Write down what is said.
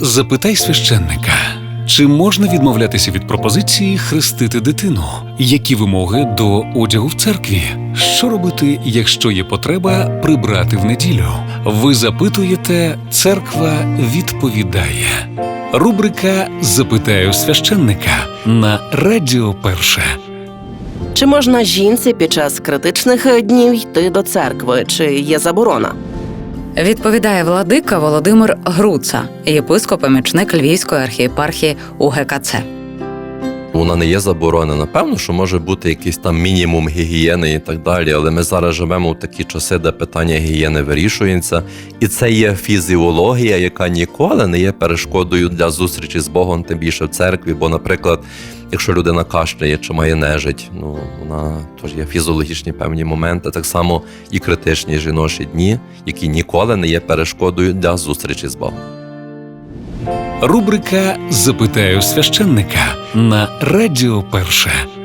Запитай священника, чи можна відмовлятися від пропозиції хрестити дитину? Які вимоги до одягу в церкві? Що робити, якщо є потреба прибрати в неділю? Ви запитуєте, церква відповідає. Рубрика Запитаю священника на Радіо Перше. Чи можна жінці під час критичних днів йти до церкви? Чи є заборона? Відповідає владика Володимир Груца, єпископ-помічник Львівської архієпархії УГКЦ. Вона не є заборонена. Певно, що може бути якийсь там мінімум гігієни і так далі. Але ми зараз живемо в такі часи, де питання гігієни вирішується, і це є фізіологія, яка ніколи не є перешкодою для зустрічі з Богом, тим більше в церкві. Бо, наприклад, якщо людина кашляє чи має нежить, ну вона теж є фізіологічні певні моменти, так само і критичні жіночі дні, які ніколи не є перешкодою для зустрічі з Богом. Рубрика Запитаю священника на Радіо Перше.